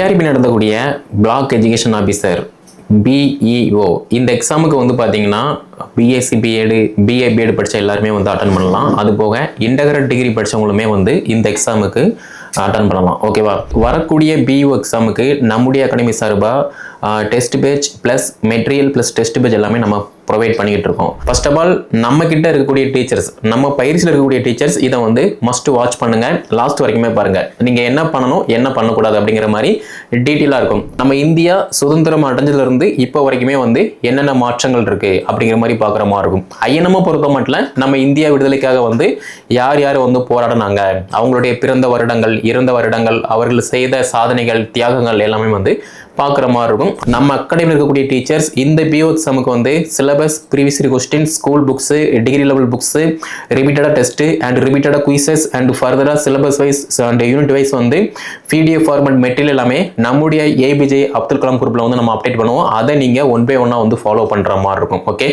TRP நடத்தக்கூடிய block education officer BEO இந்த எக்ஸாமுக்கு வந்து பார்த்தீங்கன்னா பிஎஸ்சி பிஎடு பிஏ பிஎட் படித்த எல்லாருமே வந்து அட்டன் பண்ணலாம். அது போக இன்டகிரேட் டிகிரி படித்தவங்களுமே வந்து இந்த எக்ஸாமுக்கு அட்டன் பண்ணலாம். ஓகேவா வரக்கூடிய பிஇஓ எக்ஸாமுக்கு நம்முடைய அகாடமி சார்பாக test page plus material plus test page எல்லாமே நம்ம ப்ரொவைட் பண்ணிக்கிட்டு இருக்கோம் ஃபர்ஸ்ட் ஆஃப் ஆல் நம்ம கிட்ட இருக்கக்கூடிய டீச்சர்ஸ் நம்ம பயிற்சியில் இருக்கக்கூடிய டீச்சர்ஸ் இதை வந்து மஸ்ட் வாட்ச் பண்ணுங்க. லாஸ்ட் வரைக்குமே பாருங்க. நீங்க என்ன பண்ணணும் என்ன பண்ணக்கூடாது அப்படிங்கிற மாதிரி டீட்டெயிலாக இருக்கும். நம்ம இந்தியா சுதந்திரம் அடைஞ்சதுல இருந்து இப்போ வரைக்குமே வந்து என்னென்ன மாற்றங்கள் இருக்கு அப்படிங்கிற மாதிரி பார்க்குற மாதிரி இருக்கும். ஐயனம பொறுத்த மட்டும் நம்ம இந்தியா விடுதலைக்காக வந்து யார் யார் வந்து போராடினாங்க அவங்களுடைய பிறந்த வருடங்கள் இறந்த வருடங்கள் அவர்கள் செய்த சாதனைகள் தியாகங்கள் எல்லாமே வந்து பார்க்குற மாதிரி இருக்கும். நம்ம அகாடமியில் இருக்கக்கூடிய டீச்சர்ஸ் இந்த பிஓ எக்ஸாமுக்கு வந்து syllabus previous question school books degree level books ரிமிட்டடாக test and ரிப்பீட்டடாக குயிசஸ் அண்ட் ஃபர்தராக syllabus wise and unit wise வந்து பிடிஎஃப் ஃபார்மட் மெட்டீரியல் எல்லாமே நம்முடைய ஏபிஜே அப்துல் கலாம் குரூப்பில் வந்து நம்ம அப்டேட் பண்ணுவோம். அதை நீங்கள் ஒன் பை ஒன்னாக வந்து ஃபாலோ பண்ணுற மாதிரி இருக்கும். ஓகே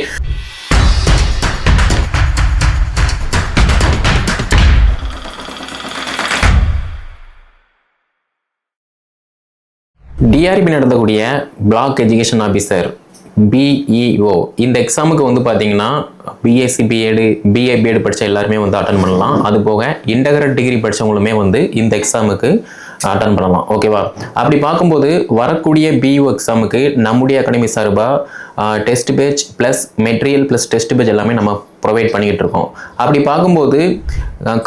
டிஆர்பி நடத்தக்கூடிய பிளாக் எஜுகேஷன் ஆஃபீஸர் பிஇஓ இந்த எக்ஸாமுக்கு வந்து பார்த்தீங்கன்னா பிஎஸ்சி பிஎடு பிஏ பிஎட் படித்த எல்லாருமே வந்து அட்டன் பண்ணலாம். அது போக இன்டகிரேட் டிகிரி படித்தவங்களுமே வந்து இந்த எக்ஸாமுக்கு அட்டன் பண்ணலாம். ஓகேவா அப்படி பார்க்கும்போது வரக்கூடிய பிஇஓ எக்ஸாமுக்கு நம்முடைய அகாடமி சார்பாக test page plus material plus test page எல்லாமே நம்ம ப்ரொவைட் பண்ணிக்கிட்டு இருக்கோம் அப்படி பார்க்கும்போது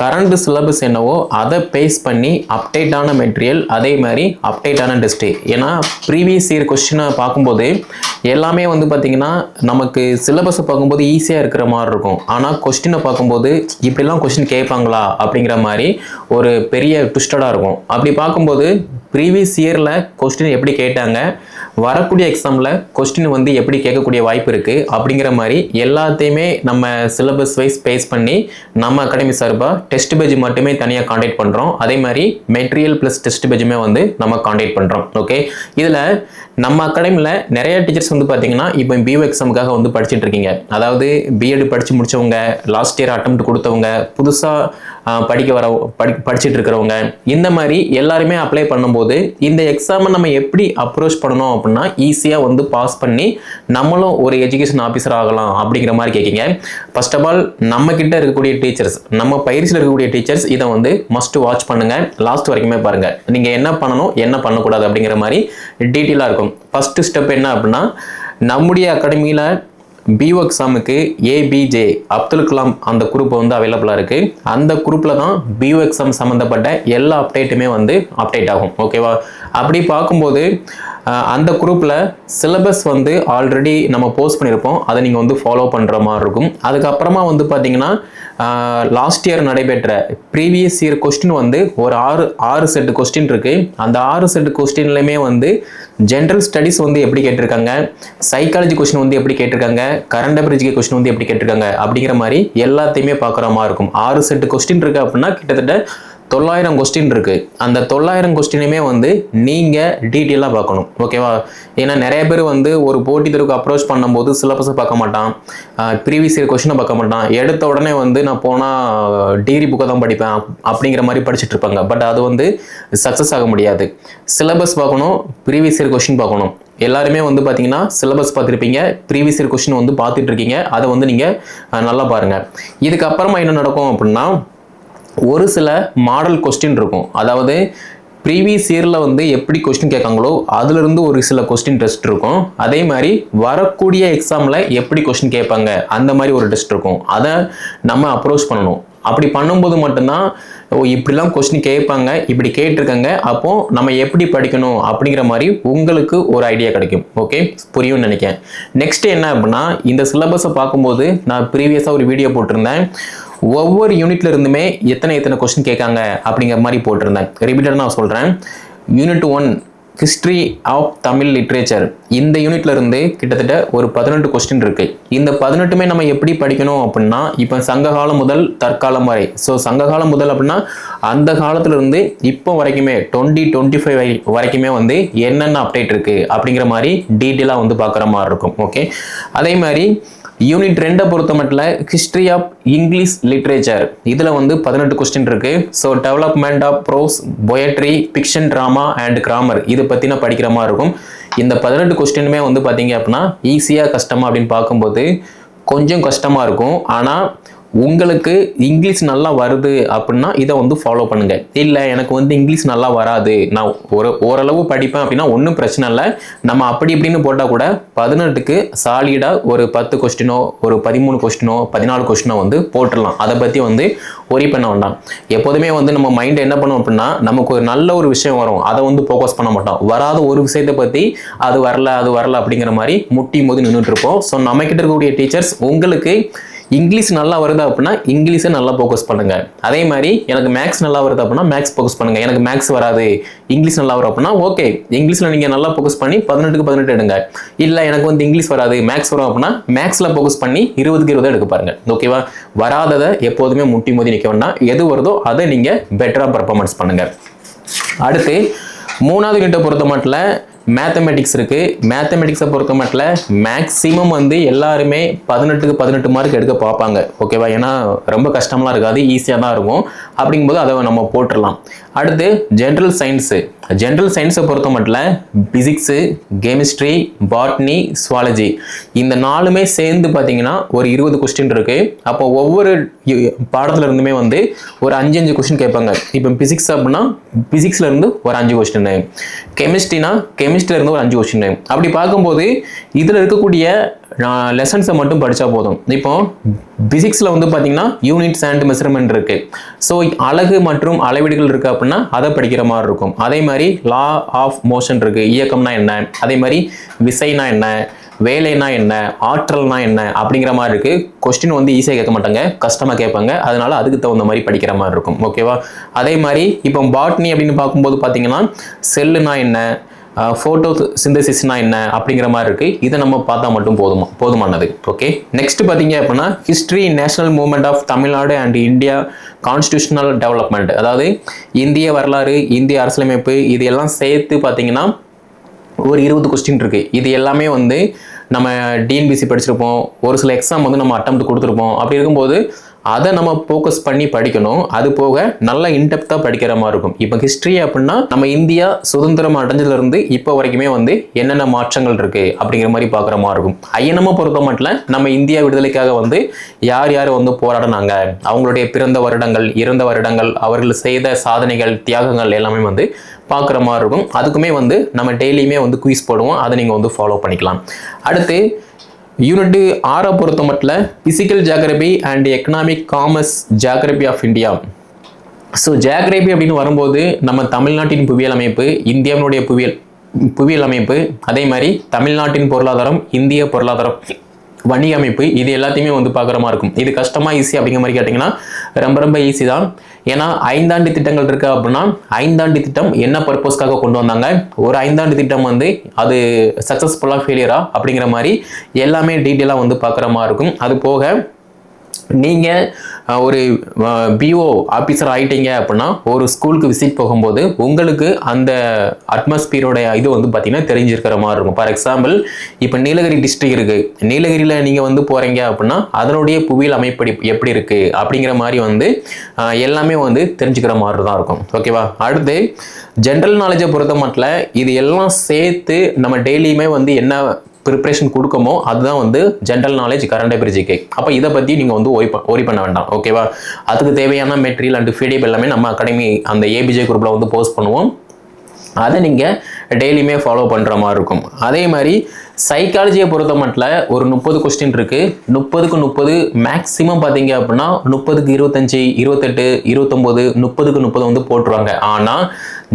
கரண்ட் சிலபஸ் என்னவோ அதை பேஸ் பண்ணி அப்டேட்டான மெட்டீரியல் அதே மாதிரி அப்டேட்டான டெஸ்ட்டு ஏன்னா ப்ரீவியஸ் இயர் கொஸ்டினை பார்க்கும்போது எல்லாமே வந்து பார்த்திங்கன்னா நமக்கு சிலபஸை பார்க்கும்போது ஈஸியாக இருக்கிற மாதிரி இருக்கும். ஆனால் கொஸ்டினை பார்க்கும்போது இப்படிலாம் கொஸ்டின் கேட்பாங்களா? அப்படிங்கிற மாதிரி ஒரு பெரிய ட்விஸ்டடாக இருக்கும். அப்படி பார்க்கும்போது ப்ரீவியஸ் இயரில் கொஸ்டின் எப்படி கேட்டாங்க? வரக்கூடிய எக்ஸாமில் கொஸ்டின் வந்து எப்படி கேட்கக்கூடிய வாய்ப்பு இருக்குது அப்படிங்கிற மாதிரி எல்லாத்தையுமே நம்ம சிலபஸ் வைஸ் பேஸ் பண்ணி நம்ம அகாடமி சார்பாக டெஸ்ட் பேஜ் மட்டுமே தனியாக காண்டாக்ட் பண்ணுறோம் அதே மாதிரி மெட்டீரியல் ப்ளஸ் டெஸ்ட் பேஜுமே வந்து நம்ம காண்டாக்ட் பண்ணுறோம் ஓகே இதில் நம்ம அகாடமியில் நிறைய டீச்சர்ஸ் வந்து பார்த்தீங்கன்னா இப்போ பிஓ எக்ஸாமுக்காக வந்து படிச்சுட்டு இருக்கீங்க. அதாவது பிஎட் படித்து முடிச்சவங்க லாஸ்ட் இயர் அட்டம் கொடுத்தவங்க புதுசாக படிக்க வர படி படிச்சுட்டு இருக்கிறவங்க இந்த மாதிரி எல்லாருமே அப்ளை பண்ணும்போது இந்த எக்ஸாமை நம்ம எப்படி அப்ரோச் பண்ணணும் அப்படின்னா ஈஸியாக வந்து பாஸ் பண்ணி நம்மளும் ஒரு எஜுகேஷன் ஆஃபீஸர் ஆகலாம் அப்படிங்கிற மாதிரி கேட்குங்க ஃபர்ஸ்ட் ஆஃப் ஆல் நம்ம கிட்ட இருக்கக்கூடிய டீச்சர்ஸ் நம்ம பயிற்சியில் இருக்கக்கூடிய டீச்சர்ஸ் இதை வந்து மஸ்ட் வாட்ச் பண்ணுங்கள் லாஸ்ட் வரைக்குமே பாருங்கள் நீங்கள் என்ன பண்ணணும் என்ன பண்ணக்கூடாது அப்படிங்கிற மாதிரி டீட்டெயிலாக இருக்கும். ஃபஸ்ட்டு ஸ்டெப் என்ன அப்படின்னா நம்முடைய அகாடமியில் பிஓ எக்ஸாமுக்கு ஏபிஜே அப்துல் கலாம் அந்த குரூப் வந்து அவைலபிளாக இருக்குது அந்த குரூப்பில் தான் பிஓ எக்ஸாம் சம்மந்தப்பட்ட எல்லா அப்டேட்டுமே வந்து அப்டேட் ஆகும். ஓகேவா அப்படி பார்க்கும்போது அந்த குரூப்பில் சிலபஸ் வந்து ஆல்ரெடி நம்ம போஸ்ட் பண்ணியிருப்போம் அதை நீங்கள் வந்து ஃபாலோ பண்ணுற மாதிரி இருக்கும். அதுக்கப்புறமா வந்து பார்த்தீங்கன்னா லாஸ்ட் இயர் நடைபெற்ற ப்ரீவியஸ் இயர் கொஸ்டின் வந்து ஒரு ஆறு ஆறு செட்டு கொஸ்டின் இருக்குது அந்த ஆறு செட்டு கொஸ்டின்லையுமே வந்து ஜென்ரல் ஸ்டடீஸ் வந்து எப்படி கேட்டிருக்காங்க? சைக்காலஜி கொஸ்டின் வந்து எப்படி கேட்டிருக்காங்க? கரண்ட் அஃபேர்ஜிகே கொஸ்டின் வந்து எப்படி கேட்டிருக்காங்க? அப்படிங்கிற மாதிரி எல்லாத்தையுமே பார்க்குற மாதிரி இருக்கும். ஆறு செட்டு கொஸ்டின் இருக்குது அப்படின்னா கிட்டத்தட்ட தொள்ளாயிரம் கொஸ்டின் இருக்குது அந்த தொள்ளாயிரம் கொஸ்டினுமே வந்து நீங்கள் டீட்டெயிலாக பார்க்கணும். ஓகேவா ஏன்னா நிறைய பேர் வந்து ஒரு போட்டி தேர்வுக்கு அப்ரோச் பண்ணும்போது சிலபஸை பார்க்க மாட்டான். ப்ரீவியஸ் இயர் கொஸ்டினை பார்க்க மாட்டான். எடுத்த உடனே வந்து நான் போனால் டிகிரி புக்கை தான் படிப்பேன் அப்படிங்கிற மாதிரி படிச்சுட்டு இருப்பாங்க. பட் அது வந்து சக்ஸஸ் ஆக முடியாது. சிலபஸ் பார்க்கணும் ப்ரீவியஸ் இயர் கொஸ்டின் பார்க்கணும். எல்லாருமே வந்து பார்த்தீங்கன்னா சிலபஸ் பார்த்துருப்பீங்க. ப்ரீவியஸ் இயர் கொஸ்டின் வந்து பார்த்துட்டு இருக்கீங்க. அதை வந்து நீங்கள் நல்லா பாருங்கள் இதுக்கப்புறமா என்ன நடக்கும் அப்படின்னா ஒரு சில மாடல் கொஸ்டின் இருக்கும். அதாவது ப்ரீவியஸ் இயரில் வந்து எப்படி கொஸ்டின் கேட்காங்களோ அதுலேருந்து ஒரு சில கொஸ்டின் டெஸ்ட் இருக்கும். அதே மாதிரி வரக்கூடிய எக்ஸாமில் எப்படி கொஸ்டின் கேட்பாங்க அந்த மாதிரி ஒரு டெஸ்ட் இருக்கும். அதை நம்ம அப்ரோச் பண்ணணும். அப்படி பண்ணும்போது மட்டும்தான் ஓ இப்படிலாம் கொஸ்டின் கேட்பாங்க இப்படி கேட்டிருக்காங்க அப்போது நம்ம எப்படி படிக்கணும் அப்படிங்கிற மாதிரி உங்களுக்கு ஒரு ஐடியா கிடைக்கும். ஓகே புரியும்னு நினைக்கிறேன். நெக்ஸ்ட் என்ன அப்படின்னா இந்த சிலபஸை பார்க்கும்போது நான் ப்ரீவியஸாக ஒரு வீடியோ போட்டிருந்தேன். ஒவ்வொரு யூனிட்ல இருந்துமே எத்தனை எத்தனை கொஸ்டின் கேட்காங்க அப்படிங்கிற மாதிரி போட்டிருந்தேன். ரிப்பீட்டட் நான் சொல்கிறேன் unit one history of Tamil literature இந்த யூனிட்ல இருந்து கிட்டத்தட்ட ஒரு பதினெட்டு கொஸ்டின் இருக்கு. இந்த பதினெட்டுமே நம்ம எப்படி படிக்கணும் அப்படின்னா இப்போ சங்ககாலம் முதல் தற்காலம் வரை. ஸோ சங்ககாலம் முதல் அப்படின்னா அந்த காலத்துல இருந்து இப்போ வரைக்குமே டுவெண்ட்டி டுவெண்ட்டி ஃபைவ் வரைக்குமே வந்து என்னென்ன அப்டேட் இருக்கு அப்படிங்கிற மாதிரி டீட்டெயிலாக வந்து பார்க்குற மாதிரி இருக்கும். ஓகே அதே மாதிரி யூனிட் ரெண்டை பொறுத்த மட்டும் ஹிஸ்ட்ரி ஆஃப் இங்கிலீஷ் லிட்ரேச்சர் இதில் வந்து பதினெட்டு கொஸ்டின் இருக்கு. So development of prose poetry fiction drama and grammar இது பற்றின படிக்கிற மாதிரி இருக்கும். இந்த பதினெட்டு கொஸ்டினுமே வந்து பார்த்தீங்க அப்படின்னா ஈஸியாக கஷ்டமா அப்படின்னு பார்க்கும்போது கொஞ்சம் கஷ்டமாக இருக்கும். ஆனால் உங்களுக்கு இங்கிலீஷ் நல்லா வருது அப்படின்னா இதை வந்து ஃபாலோ பண்ணுங்க. இல்லை எனக்கு வந்து இங்கிலீஷ் நல்லா வராது. நான் ஒரு ஓரளவு படிப்பேன் அப்படின்னா ஒன்றும் பிரச்சனை இல்லை. நம்ம அப்படி இப்படின்னு போட்டால் கூட பதினெட்டுக்கு சாலிடாக ஒரு பத்து கொஸ்டினோ ஒரு பதிமூணு கொஸ்டினோ பதினாலு கொஸ்டினோ வந்து போட்டுடலாம். அதை பற்றி வந்து ஒரி பண்ண வேண்டாம். எப்போதுமே வந்து நம்ம மைண்ட் என்ன பண்ணும் அப்படின்னா நமக்கு ஒரு நல்ல ஒரு விஷயம் வரும். அதை வந்து ஃபோக்கஸ் பண்ண மாட்டோம். வராத ஒரு விஷயத்தை பற்றி அது வரல அது வரல அப்படிங்கிற மாதிரி முட்டி போது நின்றுட்டு இருப்போம். ஸோ நம்மக்கிட்ட இருக்கக்கூடிய டீச்சர்ஸ் உங்களுக்கு இங்கிலீஷ் நல்லா வருது அப்படின்னா இங்கிலீஷை நல்லா ஃபோக்கஸ் பண்ணுங்க. அதே மாதிரி எனக்கு மேக்ஸ் நல்லா வருது அப்படின்னா மேக்ஸ் ஃபோக்கஸ் பண்ணுங்க. எனக்கு மேக்ஸ் வராது இங்கிலீஷ் நல்லா வரும் அப்படின்னா ஓகே இங்கிலீஷில் நீங்கள் நல்லா ஃபோக்கஸ் பண்ணி பதினெட்டுக்கு பதினெட்டு எடுங்க. இல்லை எனக்கு வந்து இங்கிலீஷ் வராது மேக்ஸ் வரும் அப்படின்னா மேக்ஸில் ஃபோக்கஸ் பண்ணி இருபதுக்கு இருபது எடுக்க பாருங்க. ஓகேவா வராததை எப்போதுமே முட்டி மோதி நிற்க வேண்டாம். எது வருதோ அதை நீங்கள் பெட்டராக பர்ஃபார்மன்ஸ் பண்ணுங்க. அடுத்து மூணாவது யூனிட்டை பொறுத்த மட்டும் மேத்தமெட்டிக்ஸ் இருக்குது மேத்தமெட்டிக்ஸை பொறுத்த மட்டும் மேக்ஸிமம் வந்து எல்லாருமே பதினெட்டுக்கு பதினெட்டு மார்க் எடுக்க பார்ப்பாங்க. ஓகேவா ஏன்னா ரொம்ப கஷ்டம்லாம் இருக்காது. ஈஸியாக தான் இருக்கும். அப்படிங்கும்போது அதை நம்ம போட்டுடலாம். அடுத்து ஜென்ரல் சயின்ஸு ஜென்ரல் சயின்ஸை பொறுத்த மட்டும் பிசிக்ஸு கெமிஸ்ட்ரி பாட்னி சுவாலஜி இந்த நாலுமே சேர்ந்து பார்த்தீங்கன்னா ஒரு இருபது கொஸ்டின் இருக்குது அப்போ ஒவ்வொரு யு- பாடத்துல இருந்துமே வந்து ஒரு அஞ்சு அஞ்சு கொஸ்டின் கேட்பாங்க. இப்போ பிசிக்ஸ் அப்படின்னா பிசிக்ஸ்லேருந்து ஒரு அஞ்சு கொஸ்டின் கெமிஸ்ட்ரினா கெமிஸ்ட்ரியிலேருந்து ஒரு அஞ்சு கொஸ்டின் அப்படி பார்க்கும்போது இதில் இருக்கக்கூடிய நான் லெசன்ஸை மட்டும் படித்தா போதும். இப்போ பிசிக்ஸில் வந்து பார்த்தீங்கன்னா யூனிட்ஸ் அண்ட் மெஷர்மெண்ட் இருக்கு. ஸோ அழகு மற்றும் அளவீடுகள் இருக்கு அப்படின்னா அதை படிக்கிற மாதிரி இருக்கும். அதே மாதிரி லா ஆஃப் மோஷன் இருக்கு. இயக்கம்னா என்ன? அதே மாதிரி விசைனா என்ன? வேலைனா என்ன? ஆற்றல்னா என்ன? அப்படிங்கிற மாதிரி இருக்கு. கொஸ்டின் வந்து ஈஸியாக கேட்க மாட்டாங்க. கஷ்டமாக கேட்பாங்க. அதனால அதுக்கு தகுந்த மாதிரி படிக்கிற மாதிரி இருக்கும். ஓகேவா அதே மாதிரி இப்போ பாட்னி அப்படின்னு பார்க்கும்போது பார்த்தீங்கன்னா செல்லுனா என்ன? ஃபோட்டோ சிந்தசிஸ்னா என்ன அப்படிங்கிற மாதிரி இருக்குது இதை நம்ம பார்த்தா மட்டும் போதுமா போதுமானது. ஓகே நெக்ஸ்ட் பார்த்தீங்க அப்படின்னா history national movement of Tamil Nadu and India constitutional development அதாவது இந்திய வரலாறு இந்திய அரசியலமைப்பு இது எல்லாம் சேர்த்து பார்த்தீங்கன்னா ஒரு இருபது கொஸ்டின் இருக்குது இது எல்லாமே வந்து நம்ம டிஎன்பிசி படிச்சிருப்போம். ஒரு சில எக்ஸாம் வந்து நம்ம அட்டம் கொடுத்துருப்போம். அப்படி இருக்கும்போது அதை நம்ம ஃபோக்கஸ் பண்ணி படிக்கணும். அது போக நல்லா இன்டெப்த்தாக படிக்கிற மாதிரி இருக்கும். இப்போ ஹிஸ்ட்ரி அப்படின்னா நம்ம இந்தியா சுதந்திரம் அடைஞ்சதுலேருந்து இப்போ வரைக்குமே வந்து என்னென்ன மாற்றங்கள் இருக்குது அப்படிங்கிற மாதிரி பார்க்குற மாதிரி இருக்கும். ஐயனமாக பொறுத்த மட்டும் நம்ம இந்தியா விடுதலைக்காக வந்து யார் யார் வந்து போராடினாங்க? அவங்களுடைய பிறந்த வருடங்கள் இறந்த வருடங்கள் அவர்கள் செய்த சாதனைகள் தியாகங்கள் எல்லாமே வந்து பார்க்குற மாதிரி இருக்கும். அதுக்குமே வந்து நம்ம டெய்லியுமே வந்து குயிஸ் போடுவோம். அதை நீங்கள் வந்து ஃபாலோ பண்ணிக்கலாம். அடுத்து யூனிட்டு ஆறை பொறுத்த மட்டும் physical geography and economic commerce geography of India so geography அப்படின்னு வரும்போது நம்ம தமிழ்நாட்டின் புவியியல் அமைப்பு இந்தியாவினுடைய புவியியல் புவியியல் அமைப்பு அதே மாதிரி தமிழ்நாட்டின் பொருளாதாரம் இந்திய பொருளாதாரம் வணிக அமைப்பு இது எல்லாத்தையுமே வந்து பார்க்குற மாதிரி இருக்கும். இது கஷ்டமாக ஈஸி அப்படிங்கிற மாதிரி கேட்டிங்கன்னா ரொம்ப ரொம்ப ஈஸி தான். ஏன்னா ஐந்தாண்டு திட்டங்கள் இருக்கு அப்படின்னா ஐந்தாண்டு திட்டம் என்ன பர்பஸ்க்காக கொண்டு வந்தாங்க? ஒரு ஐந்தாண்டு திட்டம் வந்து அது சக்ஸஸ்ஃபுல்லாக ஃபெயிலியரா அப்படிங்கிற மாதிரி எல்லாமே டீட்டெயிலாக வந்து பார்க்குற மாதிரி இருக்கும். அது போக நீங்கள் ஒரு பிஓ ஆஃபீஸர் ஆகிட்டீங்க அப்படின்னா ஒரு ஸ்கூலுக்கு விசிட் போகும்போது உங்களுக்கு அந்த அட்மாஸ்பியரோட இது வந்து பார்த்தீங்கன்னா தெரிஞ்சிருக்கிற மாதிரி இருக்கும். ஃபார் எக்ஸாம்பிள் இப்போ நீலகிரி டிஸ்ட்ரிக்ட் இருக்குது நீலகிரியில் நீங்கள் வந்து போகிறீங்க அப்படின்னா அதனுடைய புவியியல் அமைப்படி எப்படி இருக்குது அப்படிங்கிற மாதிரி வந்து எல்லாமே வந்து தெரிஞ்சுக்கிற மாதிரி தான் இருக்கும். ஓகேவா அடுத்து ஜென்ரல் நாலேஜை பொறுத்த மட்டும் இது எல்லாம் சேர்த்து நம்ம டெய்லியுமே வந்து என்ன ப்ரிப்ரேஷன் கொடுக்கமோ அதுதான் வந்து ஜென்ரல் நாலேஜ் கரண்ட் அபிரிஜிக்கு அப்போ இதை பற்றி நீங்கள் வந்து ஒரி ப- ஒரி பண்ண வேண்டாம் ஓகேவா அதுக்கு தேவையான மெட்டீரியல் அண்ட் ஃபீடியப் எல்லாமே நம்ம அகாடமி அந்த ஏபிஜே குரூப்பில் வந்து போஸ்ட் பண்ணுவோம். அதை நீங்கள் டெய்லியுமே ஃபாலோ பண்ணுற மாதிரி இருக்கும். அதே மாதிரி சைக்காலஜியை பொறுத்த மட்டும் ஒரு முப்பது கொஸ்டின் இருக்குது முப்பதுக்கு முப்பது மேக்ஸிமம் பார்த்தீங்க அப்படின்னா முப்பதுக்கு இருபத்தஞ்சி இருபத்தெட்டு இருபத்தொம்போது முப்பதுக்கு முப்பது வந்து போட்டுருவாங்க. ஆனால்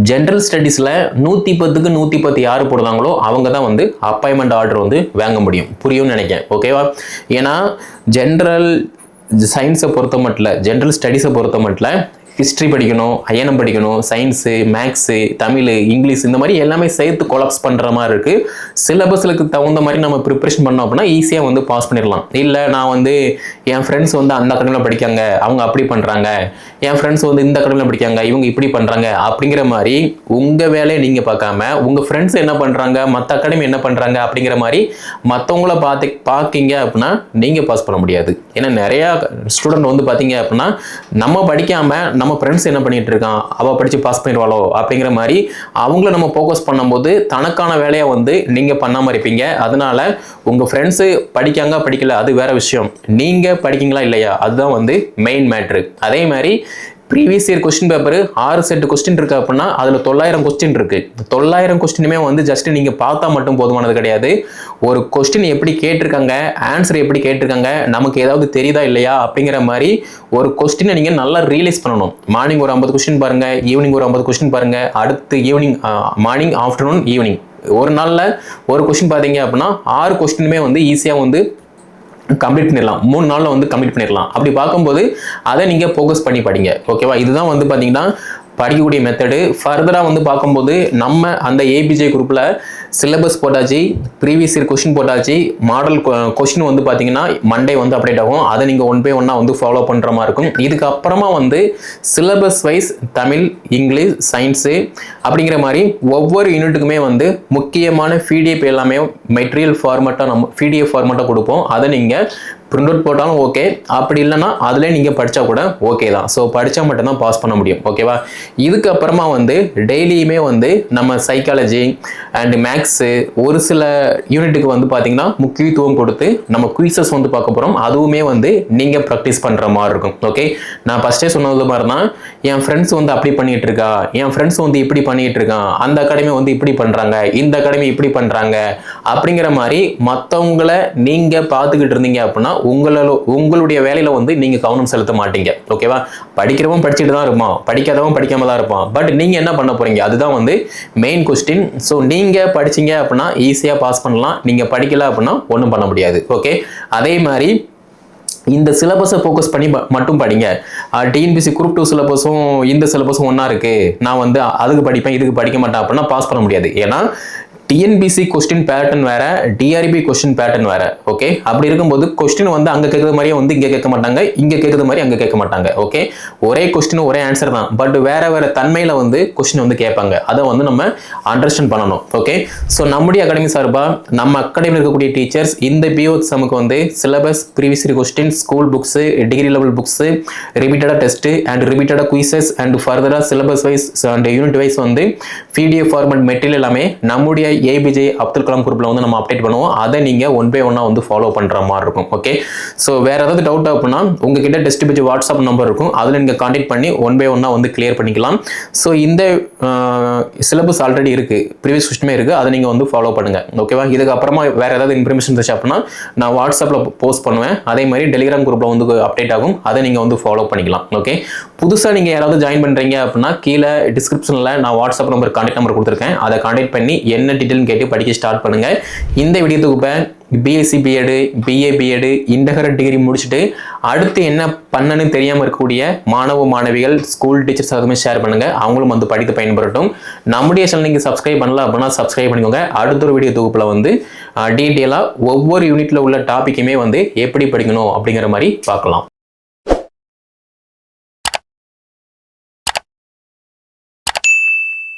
ஜென்ரல் ஸ்டடீஸில் நூற்றி பத்துக்கு நூற்றி பத்து யார் போடுறாங்களோ அவங்க தான் வந்து அப்பாயின்மெண்ட் ஆர்டர் வந்து வாங்க முடியும். புரியும்னு நினைக்கிறேன். ஓகேவா ஏன்னா ஜென்ரல் சயின்ஸை பொறுத்த மட்டும் ஜென்ரல் ஸ்டடீஸை பொறுத்த மட்டும் ஹிஸ்ட்ரி படிக்கணும் ஐயனம் படிக்கணும் சயின்ஸு மேக்ஸு தமிழ் இங்கிலீஷ் இந்த மாதிரி எல்லாமே சேர்த்து கொலாப்ஸ் பண்ணுற மாதிரி இருக்குது சிலபஸ்களுக்கு தகுந்த மாதிரி நம்ம ப்ரிப்பரேஷன் பண்ணோம் அப்படின்னா ஈஸியாக வந்து பாஸ் பண்ணிடலாம். இல்லை நான் வந்து என் ஃப்ரெண்ட்ஸ் வந்து அந்த அகாடமியில் படிக்காங்க அவங்க அப்படி பண்ணுறாங்க என் ஃப்ரெண்ட்ஸ் வந்து இந்த அகாடமியில் படிக்காங்க இவங்க இப்படி பண்ணுறாங்க அப்படிங்கிற மாதிரி உங்கள் வேலையை நீங்கள் பார்க்காம உங்கள் ஃப்ரெண்ட்ஸ் என்ன பண்ணுறாங்க மற்ற அகாடமி என்ன பண்ணுறாங்க அப்படிங்கிற மாதிரி மற்றவங்கள பார்த்து பார்க்கிங்க அப்படின்னா நீங்கள் பாஸ் பண்ண முடியாது. ஏன்னா நிறையா ஸ்டூடெண்ட் வந்து பார்த்தீங்க அப்படின்னா நம்ம படிக்காமல் நம்ம ஃப்ரெண்ட்ஸ் என்ன பண்ணிகிட்டு இருக்கான் அவள் படித்து பாஸ் பண்ணிடுவாளோ? அப்படிங்கிற மாதிரி அவங்கள நம்ம ஃபோக்கஸ் பண்ணும்போது தனக்கான வேலையை வந்து நீங்கள் பண்ணாமல் இருப்பீங்க. அதனால் உங்கள் ஃப்ரெண்ட்ஸு படிக்காங்க படிக்கல அது வேறு விஷயம். நீங்கள் படிக்கீங்களா இல்லையா? அதுதான் வந்து மெயின் மேட்ரு அதே மாதிரி ப்ரீவியஸ் இயர் கொஸ்டின் பேப்பர் ஆறு செட்டு கொஸ்டின் இருக்கு அப்படின்னா அதில் தொள்ளாயிரம் கொஸ்டின் இருக்கு. தொள்ளாயிரம் கொஸ்டினுமே வந்து ஜஸ்ட் நீங்கள் பார்த்தா மட்டும் போதுமானது கிடையாது. ஒரு கொஸ்டின் எப்படி கேட்டிருக்காங்க ஆன்சர் எப்படி கேட்டிருக்காங்க நமக்கு ஏதாவது தெரியுதா இல்லையா அப்படிங்கிற மாதிரி ஒரு கொஸ்டினை நீங்கள் நல்லா ரியலைஸ் பண்ணணும். மார்னிங் ஒரு ஐம்பது கொஸ்டின் பாருங்கள் ஈவினிங் ஒரு ஐம்பது கொஸ்டின் பாருங்கள் அடுத்து ஈவினிங் மார்னிங் ஆஃப்டர்நூன் ஈவினிங் ஒரு நாளில் ஒரு கொஸ்டின் பார்த்தீங்க அப்படின்னா ஆறு கொஸ்டினுமே வந்து ஈஸியாக வந்து கம்ப்ளீட் பண்ணிடலாம். மூணு நாளில் வந்து கம்ப்ளீட் பண்ணிடலாம். அப்படி பார்க்கும்போது அதை நீங்கள் ஃபோக்கஸ் பண்ணி படிங்க. ஓகேவா இதுதான் வந்து பார்த்தீங்கன்னா படிக்கக்கூடிய மெத்தடு ஃபர்தராக வந்து பார்க்கும்போது நம்ம அந்த ஏபிஜே குரூப்பில் சிலபஸ் போட்டாச்சு ப்ரீவியஸ் இயர் கொஷின் போட்டாச்சு மாடல் கொஷின் வந்து பார்த்தீங்கன்னா மண்டே வந்து அப்டேட் ஆகும். அதை நீங்கள் ஒன் பை ஒன்னாக வந்து ஃபாலோ பண்ணுற மாதிரி இருக்கும். இதுக்கப்புறமா வந்து syllabus wise Tamil English science அப்படிங்கிற மாதிரி ஒவ்வொரு யூனிட்டுக்குமே வந்து முக்கியமான பிடிஎஃப் எல்லாமே மெட்டீரியல் ஃபார்மேட்டாக நம்ம பிடிஎஃப் ஃபார்மேட்டாக கொடுப்போம். அதை நீங்கள் பிரிண்ட் அவுட் போட்டாலும் ஓகே அப்படி இல்லைன்னா அதிலே நீங்கள் படித்தா கூட ஓகே தான். ஸோ படித்தா மட்டும்தான் பாஸ் பண்ண முடியும். ஓகேவா இதுக்கப்புறமா வந்து டெய்லியுமே வந்து நம்ம சைக்காலஜி அண்ட் மேக்ஸ் ஒரு சில யூனிட்டுக்கு வந்து பார்த்தீங்கன்னா முக்கியத்துவம் கொடுத்து நம்ம குயிசஸ் வந்து பார்க்க போகிறோம் அதுவுமே வந்து நீங்கள் ப்ராக்டிஸ் பண்ணுற மாதிரி இருக்கும். ஓகே நான் ஃபஸ்ட்டே சொன்னது மாதிரி தான் என் ஃப்ரெண்ட்ஸ் வந்து அப்படி பண்ணிட்டு இருக்கா? என் ஃப்ரெண்ட்ஸ் வந்து இப்படி பண்ணிட்டு இருக்கான் அந்த அகாடமி வந்து இப்படி பண்ணுறாங்க இந்த அகாடமி இப்படி பண்ணுறாங்க அப்படிங்கிற மாதிரி மற்றவங்களை நீங்கள் பார்த்துக்கிட்டு இருந்தீங்க அப்படின்னா உங்களோ உங்களுடைய வேலையில் வந்து நீங்கள் கவனம் செலுத்த மாட்டீங்க. ஓகேவா படிக்கிறவன் படிச்சுட்டு தான் இருப்பான். படிக்காதவன் படிக்காம தான் இருப்பான். பட் நீங்கள் என்ன பண்ண போகிறீங்க அதுதான் வந்து மெயின் கொஸ்டின் ஸோ நீங்கள் படிச்சீங்க அப்படின்னா ஈஸியாக பாஸ் பண்ணலாம். நீங்கள் படிக்கல அப்படின்னா ஒன்றும் பண்ண முடியாது. ஓகே அதே மாதிரி இந்த சிலபஸை ஃபோக்கஸ் பண்ணி ப- மட்டும் படிங்க. டிஎன்பிசி குரூப் டூ சிலபஸும் இந்த சிலபஸும் ஒன்றா இருக்குது நான் வந்து அதுக்கு படிப்பேன் இதுக்கு படிக்க மாட்டேன் அப்படின்னா பாஸ் பண்ண முடியாது. ஏன்னா டிஎன்பிசி கொஸ்டின் பேட்டர்ன் வேற டிஆர்பி கொஸ்டின் பேட்டர்ன் வேற ஓகே அப்படி இருக்கும்போது கொஸ்டின் வந்து அங்கே கேட்குற மாதிரியே வந்து இங்கே கேட்க மாட்டாங்க இங்கே கேட்குற மாதிரி அங்கே கேட்க மாட்டாங்க ஓகே ஒரே கொஸ்டின் ஒரே ஆன்சர் தான் பட் வேற வேற தன்மையில் வந்து கொஸ்டின் வந்து கேட்பாங்க. அதை வந்து நம்ம அண்டர்ஸ்டாண்ட் பண்ணணும் ஓகே ஸோ நம்முடைய அகாடமி சார்பாக நம்ம அகாடமியில் இருக்கக்கூடிய டீச்சர்ஸ் இந்த பிஓ எக்ஸாமுக்கு வந்து syllabus previous question school books degree level books ரிப்பீட்டடாக டெஸ்ட்டு அண்ட் ரிப்பீட்டடாக குயிசஸ் அண்ட் ஃபர்தராக syllabus wise and unit wise வந்து பிடிஎஃப் ஃபார்மட் மெட்டீரியல் எல்லாமே நம்முடைய ஏபிஜே அப்துல் கலாம் குரூப்பில் வந்து நம்ம அப்டேட் பண்ணுவோம். அதை நீங்கள் ஒன் பை ஒன்னாக வந்து ஃபாலோ பண்ணுற மாதிரி இருக்கும். ஓகே ஸோ வேறு ஏதாவது டவுட் அப்படின்னா உங்ககிட்ட டெஸ்ட் பேஜ் வாட்ஸ்அப் நம்பர் இருக்கும். அதில் நீங்கள் காண்டாக்ட் பண்ணி ஒன் பை ஒன்னாக வந்து கிளியர் பண்ணிக்கலாம். ஸோ இந்த சிலபஸ் ஆல்ரெடி இருக்குது ப்ரீவியஸ் கொஸ்டினுமே இருக்குது அதை நீங்கள் வந்து ஃபாலோ பண்ணுங்கள் ஓகேவா இதுக்கப்புறமா வேறு ஏதாவது இன்ஃபர்மேஷன் இருந்துச்சு அப்படின்னா நான் வாட்ஸ்அப்பில் போஸ்ட் பண்ணுவேன். அதே மாதிரி டெலிகிராம் குரூப்பில் வந்து அப்டேட் ஆகும். அதை நீங்கள் வந்து ஃபாலோ பண்ணிக்கலாம். ஓகே புதுசாக நீங்கள் யாராவது ஜாயின் பண்ணுறீங்க அப்படின்னா கீழே டிஸ்கிரிப்ஷனில் நான் வாட்ஸ்அப் நம்பர் கான்டாக்ட் நம்பர் கொடுத்துருக்கேன். அதை கான்டாக்ட் பண்ணி என்ன டீட்டெயில்னு கேட்டு படிக்க ஸ்டார்ட் பண்ணுங்கள் இந்த வீடியோ தொகுப்பை BSc BEd BA BEd integrated degree முடிச்சுட்டு அடுத்து என்ன பண்ணணும்னு தெரியாமல் இருக்கக்கூடிய மாணவ மாணவிகள் ஸ்கூல் டீச்சர்ஸ் அதுவுமே ஷேர் பண்ணுங்கள் அவங்களும் வந்து படித்து பயன்படட்டும் நம்முடைய சேனல் நீங்கள் சப்ஸ்கிரைப் பண்ணல அப்படின்னா சப்ஸ்கிரைப் பண்ணிக்கோங்க. அடுத்த ஒரு வீடியோ தொகுப்பில் வந்து டீட்டெயிலாக ஒவ்வொரு யூனிட்டில் உள்ள டாப்பிக்குமே வந்து எப்படி படிக்கணும் அப்படிங்கிற மாதிரி பார்க்கலாம்.